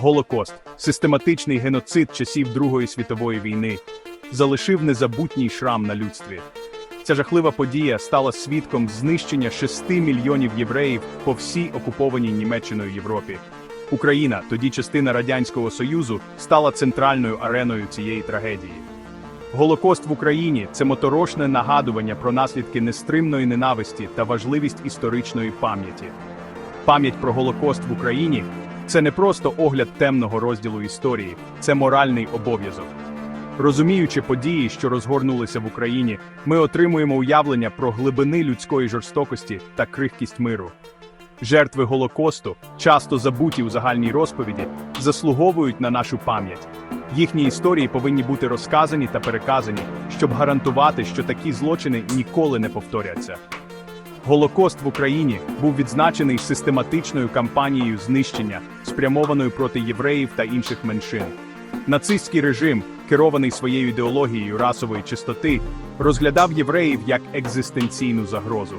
Голокост, систематичний геноцид часів Другої світової війни, залишив незабутній шрам на людстві. Ця жахлива подія стала свідком знищення 6 мільйонів євреїв по всій окупованій Німеччиною Європі. Україна, тоді частина Радянського Союзу, стала центральною ареною цієї трагедії. Голокост в Україні це моторошне нагадування про наслідки нестримної ненависті та важливість історичної пам'яті. Пам'ять про Голокост в Україні це не просто огляд темного розділу історії, це моральний обов'язок. Розуміючи події, що розгорнулися в Україні, ми отримуємо уявлення про глибини людської жорстокості та крихкість миру. Жертви Голокосту, часто забуті у загальній розповіді, заслуговують на нашу пам'ять. Їхні історії повинні бути розказані та переказані, щоб гарантувати, що такі злочини ніколи не повторяться. Голокост в Україні був відзначений систематичною кампанією знищення, спрямованою проти євреїв та інших меншин. Нацистський режим, керований своєю ідеологією расової чистоти, розглядав євреїв як екзистенційну загрозу.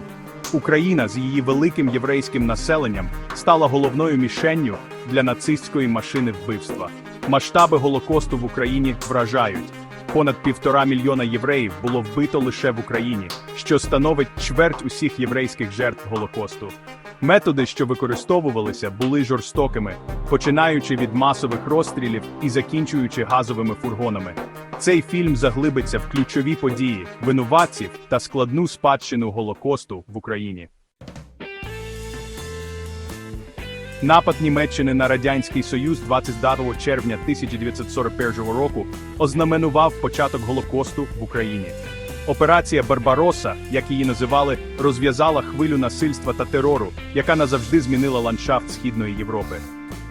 Україна з її великим єврейським населенням стала головною мішенню для нацистської машини вбивства. Масштаби Голокосту в Україні вражають. Понад півтора мільйона євреїв було вбито лише в Україні, що становить чверть усіх єврейських жертв Голокосту. Методи, що використовувалися, були жорстокими, починаючи від масових розстрілів і закінчуючи газовими фургонами. Цей фільм заглибиться в ключові події, винуватців та складну спадщину Голокосту в Україні. Напад Німеччини на Радянський Союз 29 червня 1941 року ознаменував початок Голокосту в Україні. Операція Барбароса, як її називали, розв'язала хвилю насильства та терору, яка назавжди змінила ландшафт Східної Європи.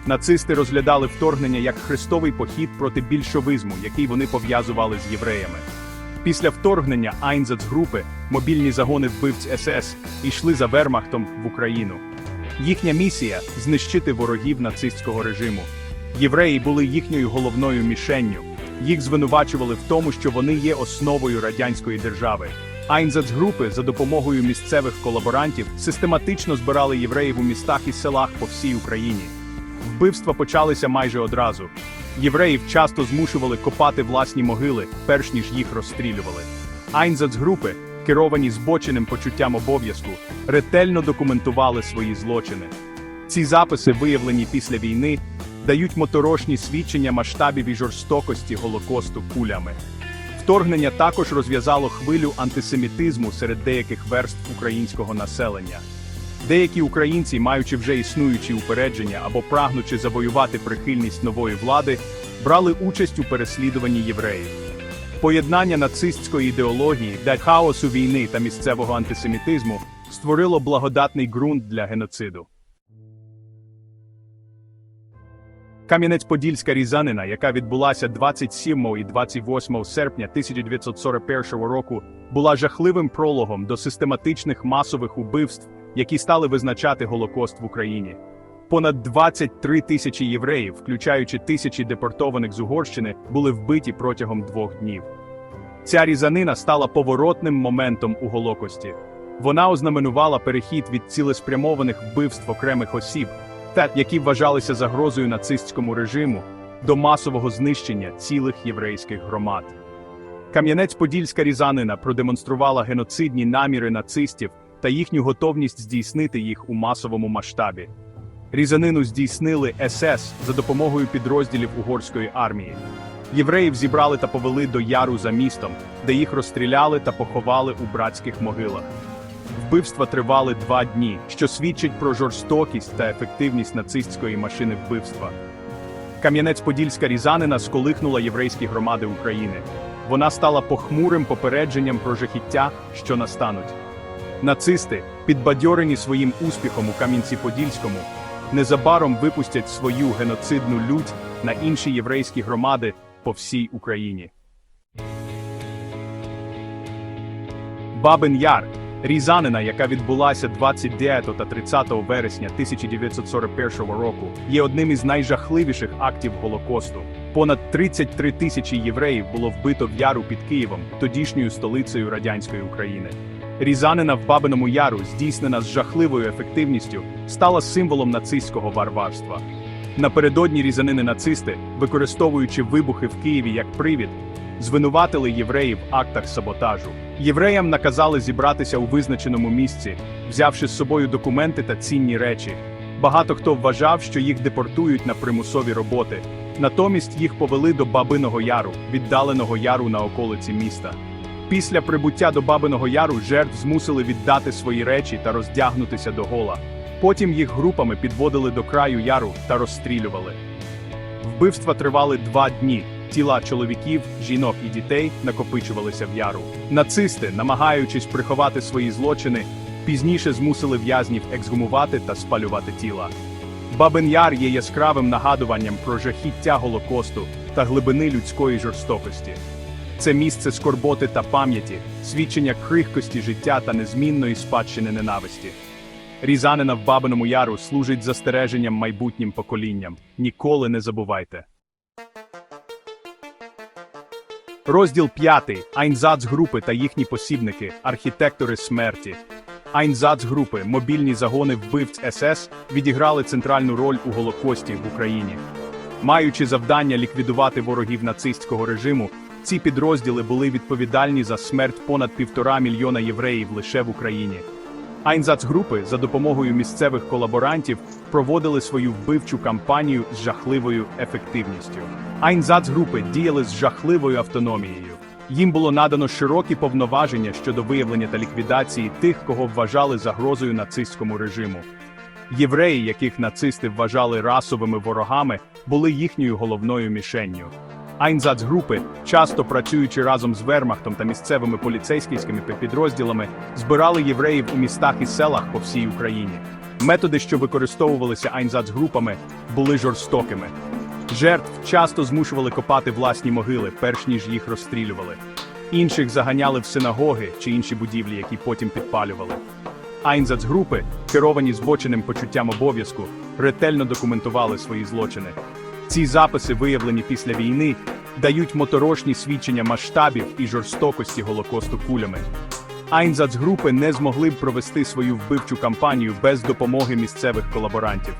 Нацисти розглядали вторгнення як хрестовий похід проти більшовизму, який вони пов'язували з євреями. Після вторгнення Айнзацгрупи, мобільні загони вбивць СС, йшли за Вермахтом в Україну. Їхня місія знищити ворогів нацистського режиму. Євреї були їхньою головною мішенню. Їх звинувачували в тому, що вони є основою радянської держави. Айнзацгрупи за допомогою місцевих колаборантів систематично збирали євреїв у містах і селах по всій Україні. Вбивства почалися майже одразу. Євреїв часто змушували копати власні могили, перш ніж їх розстрілювали. Айнзацгрупи, керовані збоченим почуттям обов'язку, ретельно документували свої злочини. Ці записи, виявлені після війни, дають моторошні свідчення масштабів і жорстокості Голокосту кулями. Вторгнення також розв'язало хвилю антисемітизму серед деяких верств українського населення. Деякі українці, маючи вже існуючі упередження або прагнучи завоювати прихильність нової влади, брали участь у переслідуванні євреїв. Поєднання нацистської ідеології, та хаосу війни та місцевого антисемітизму створило благодатний ґрунт для геноциду. Кам'янець-Подільська різанина, яка відбулася 27 і 28 серпня 1941 року, була жахливим прологом до систематичних масових убивств, які стали визначати Голокост в Україні. Понад 23 тисячі євреїв, включаючи тисячі депортованих з Угорщини, були вбиті протягом двох днів. Ця різанина стала поворотним моментом у Голокості. Вона ознаменувала перехід від цілеспрямованих вбивств окремих осіб, які вважалися загрозою нацистському режиму, до масового знищення цілих єврейських громад. Кам'янець-Подільська різанина продемонструвала геноцидні наміри нацистів та їхню готовність здійснити їх у масовому масштабі. Різанину здійснили СС за допомогою підрозділів угорської армії. Євреїв зібрали та повели до яру за містом, де їх розстріляли та поховали у братських могилах. Вбивства тривали два дні, що свідчить про жорстокість та ефективність нацистської машини вбивства. Кам'янець-Подільська різанина сколихнула єврейські громади України. Вона стала похмурим попередженням про жахіття, що настануть. Нацисти, підбадьорені своїм успіхом у Кам'янці-Подільському, незабаром випустять свою геноцидну лють на інші єврейські громади по всій Україні. Бабин Яр різанина, яка відбулася 29 та 30 вересня 1941 року, є одним із найжахливіших актів Голокосту. Понад 33 тисячі євреїв було вбито в яру під Києвом, тодішньою столицею радянської України. Різанина в Бабиному Яру, здійснена з жахливою ефективністю, стала символом нацистського варварства. Напередодні різанини нацисти, використовуючи вибухи в Києві як привід, звинуватили євреїв в актах саботажу. Євреям наказали зібратися у визначеному місці, взявши з собою документи та цінні речі. Багато хто вважав, що їх депортують на примусові роботи. Натомість їх повели до Бабиного Яру, віддаленого яру на околиці міста. Після прибуття до Бабиного Яру жертв змусили віддати свої речі та роздягнутися до гола. Потім їх групами підводили до краю яру та розстрілювали. Вбивства тривали два дні. Тіла чоловіків, жінок і дітей накопичувалися в яру. Нацисти, намагаючись приховати свої злочини, пізніше змусили в'язнів ексгумувати та спалювати тіла. Бабин Яр є яскравим нагадуванням про жахіття Голокосту та глибини людської жорстокості. Це місце скорботи та пам'яті, свідчення крихкості життя та незмінної спадщини ненависті. Різанина в Бабиному Яру служить застереженням майбутнім поколінням. Ніколи не забувайте. Розділ 5. Айнзацгрупи та їхні посібники, архітектори смерті. Айнзацгрупи, мобільні загони вбивць СС, відіграли центральну роль у Голокості в Україні. Маючи завдання ліквідувати ворогів нацистського режиму, ці підрозділи були відповідальні за смерть понад півтора мільйона євреїв лише в Україні. Айнзацгрупи за допомогою місцевих колаборантів проводили свою вбивчу кампанію з жахливою ефективністю. Айнзацгрупи діяли з жахливою автономією. Їм було надано широкі повноваження щодо виявлення та ліквідації тих, кого вважали загрозою нацистському режиму. Євреї, яких нацисти вважали расовими ворогами, були їхньою головною мішенню. Айнзацгрупи, часто працюючи разом з Вермахтом та місцевими поліцейськими підрозділами, збирали євреїв у містах і селах по всій Україні. Методи, що використовувалися айнзацгрупами, були жорстокими. Жертв часто змушували копати власні могили, перш ніж їх розстрілювали. Інших заганяли в синагоги чи інші будівлі, які потім підпалювали. Айнзацгрупи, керовані збоченим почуттям обов'язку, ретельно документували свої злочини. Ці записи, виявлені після війни, дають моторошні свідчення масштабів і жорстокості Голокосту кулями. Айнзацгрупи не змогли б провести свою вбивчу кампанію без допомоги місцевих колаборантів.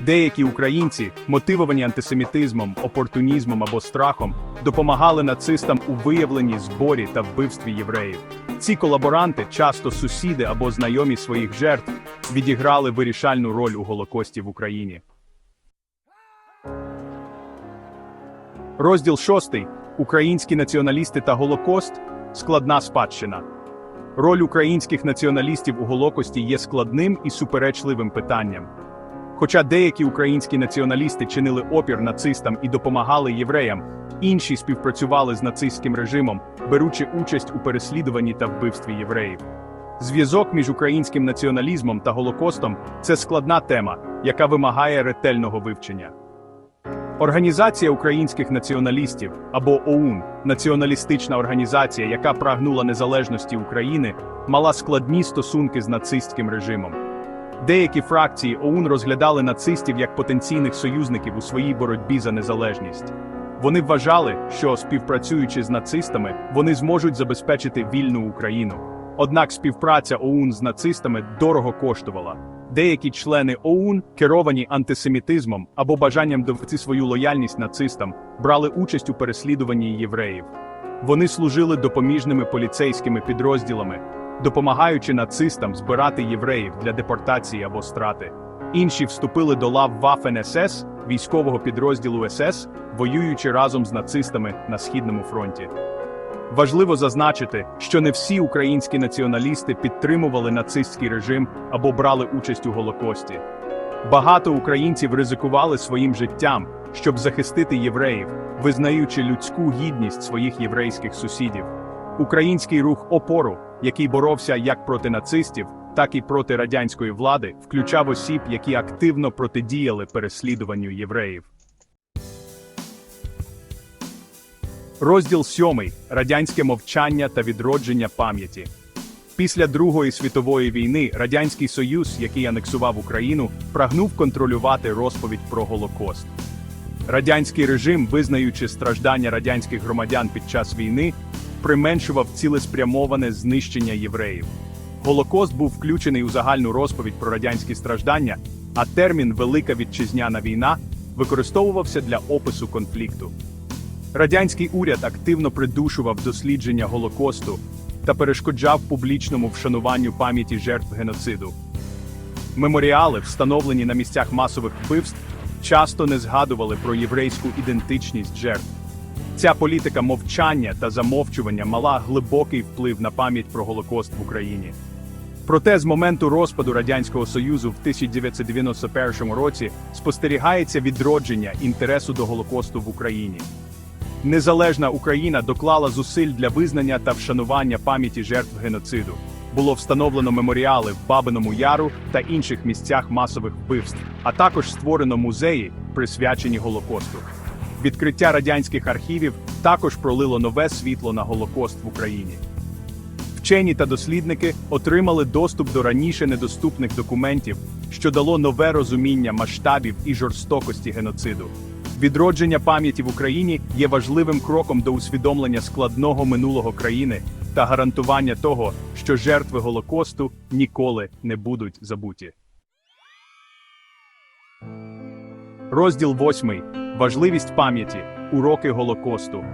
Деякі українці, мотивовані антисемітизмом, опортунізмом або страхом, допомагали нацистам у виявленні, зборі та вбивстві євреїв. Ці колаборанти, часто сусіди або знайомі своїх жертв, відіграли вирішальну роль у Голокості в Україні. Розділ 6. Українські націоналісти та Голокост складна спадщина. Роль українських націоналістів у Голокості є складним і суперечливим питанням. Хоча деякі українські націоналісти чинили опір нацистам і допомагали євреям, інші співпрацювали з нацистським режимом, беручи участь у переслідуванні та вбивстві євреїв. Зв'язок між українським націоналізмом та Голокостом це складна тема, яка вимагає ретельного вивчення. Організація українських націоналістів або ОУН, націоналістична організація, яка прагнула незалежності України, мала складні стосунки з нацистським режимом. Деякі фракції ОУН розглядали нацистів як потенційних союзників у своїй боротьбі за незалежність. Вони вважали, що співпрацюючи з нацистами, вони зможуть забезпечити вільну Україну. Однак співпраця ОУН з нацистами дорого коштувала. Деякі члени ОУН, керовані антисемітизмом або бажанням довести свою лояльність нацистам, брали участь у переслідуванні євреїв. Вони служили допоміжними поліцейськими підрозділами, допомагаючи нацистам збирати євреїв для депортації або страти. Інші вступили до лав Waffen СС, військового підрозділу СС, воюючи разом з нацистами на східному фронті. Важливо зазначити, що не всі українські націоналісти підтримували нацистський режим або брали участь у Голокості. Багато українців ризикували своїм життям, щоб захистити євреїв, визнаючи людську гідність своїх єврейських сусідів. Український рух опору, який боровся як проти нацистів, так і проти радянської влади, включав осіб, які активно протидіяли переслідуванню євреїв. Розділ 7. Радянське мовчання та відродження пам'яті. Після Другої світової війни Радянський Союз, який анексував Україну, прагнув контролювати розповідь про Голокост. Радянський режим, визнаючи страждання радянських громадян під час війни, применшував цілеспрямоване знищення євреїв. Голокост був включений у загальну розповідь про радянські страждання, а термін Велика Вітчизняна війна використовувався для опису конфлікту. Радянський уряд активно придушував дослідження Голокосту та перешкоджав публічному вшануванню пам'яті жертв геноциду. Меморіали, встановлені на місцях масових вбивств, часто не згадували про єврейську ідентичність жертв. Ця політика мовчання та замовчування мала глибокий вплив на пам'ять про Голокост в Україні. Проте з моменту розпаду Радянського Союзу в 1991 році спостерігається відродження інтересу до Голокосту в Україні. Незалежна Україна доклала зусиль для визнання та вшанування пам'яті жертв геноциду. Було встановлено меморіали в Бабиному Яру та інших місцях масових вбивств, а також створено музеї, присвячені Голокосту. Відкриття радянських архівів також пролило нове світло на Голокост в Україні. Вчені та дослідники отримали доступ до раніше недоступних документів, що дало нове розуміння масштабів і жорстокості геноциду. Відродження пам'яті в Україні є важливим кроком до усвідомлення складного минулого країни та гарантування того, що жертви Голокосту ніколи не будуть забуті. Розділ 8. Важливість пам'яті. Уроки Голокосту.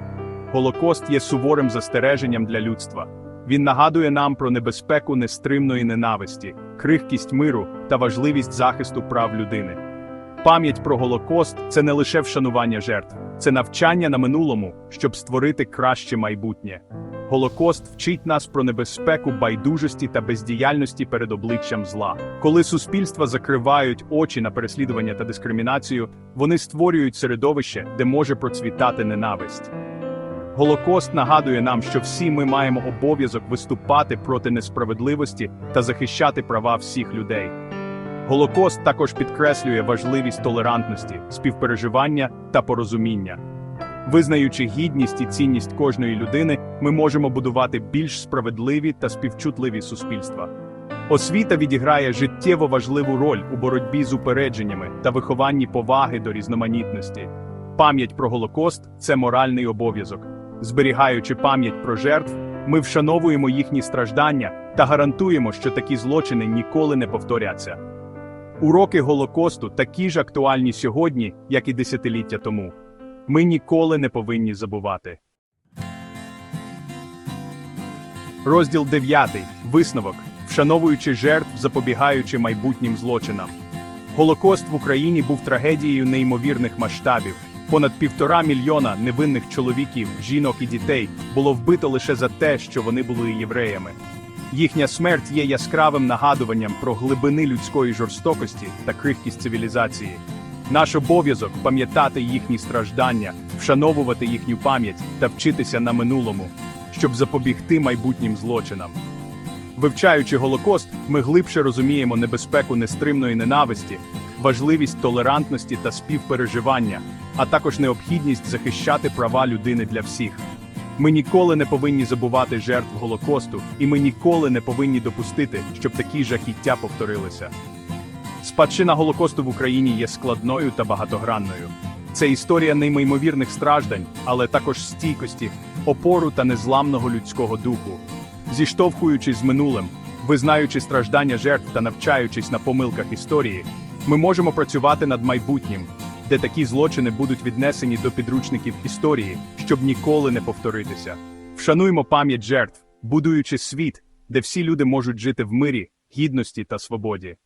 Голокост є суворим застереженням для людства. Він нагадує нам про небезпеку нестримної ненависті, крихкість миру та важливість захисту прав людини. Пам'ять про Голокост це не лише вшанування жертв, це навчання на минулому, щоб створити краще майбутнє. Голокост вчить нас про небезпеку байдужості та бездіяльності перед обличчям зла. Коли суспільства закривають очі на переслідування та дискримінацію, вони створюють середовище, де може процвітати ненависть. Голокост нагадує нам, що всі ми маємо обов'язок виступати проти несправедливості та захищати права всіх людей. Голокост також підкреслює важливість толерантності, співпереживання та порозуміння. Визнаючи гідність і цінність кожної людини, ми можемо будувати більш справедливі та співчутливі суспільства. Освіта відіграє життєво важливу роль у боротьбі з упередженнями та вихованні поваги до різноманітності. Пам'ять про Голокост це моральний обов'язок. Зберігаючи пам'ять про жертв, ми вшановуємо їхні страждання та гарантуємо, що такі злочини ніколи не повторяться. Уроки Голокосту такі ж актуальні сьогодні, як і десятиліття тому. Ми ніколи не повинні забувати. Розділ 9. Висновок. Вшановуючи жертв, запобігаючи майбутнім злочинам. Голокост в Україні був трагедією неймовірних масштабів. Понад півтора мільйона невинних чоловіків, жінок і дітей було вбито лише за те, що вони були євреями. Їхня смерть є яскравим нагадуванням про глибини людської жорстокості та крихкість цивілізації. Наш обов'язок пам'ятати їхні страждання, вшановувати їхню пам'ять та вчитися на минулому, щоб запобігти майбутнім злочинам. Вивчаючи Голокост, ми глибше розуміємо небезпеку нестримної ненависті, важливість толерантності та співпереживання, а також необхідність захищати права людини для всіх. Ми ніколи не повинні забувати жертв Голокосту, і ми ніколи не повинні допустити, щоб такі жахіття повторилися. Спадщина Голокосту в Україні є складною та багатогранною. Це історія неймовірних страждань, але також стійкості, опору та незламного людського духу. Зіштовхуючись з минулим, визнаючи страждання жертв та навчаючись на помилках історії, ми можемо працювати над майбутнім, де такі злочини будуть віднесені до підручників історії, щоб ніколи не повторитися. Вшануймо пам'ять жертв, будуючи світ, де всі люди можуть жити в мирі, гідності та свободі.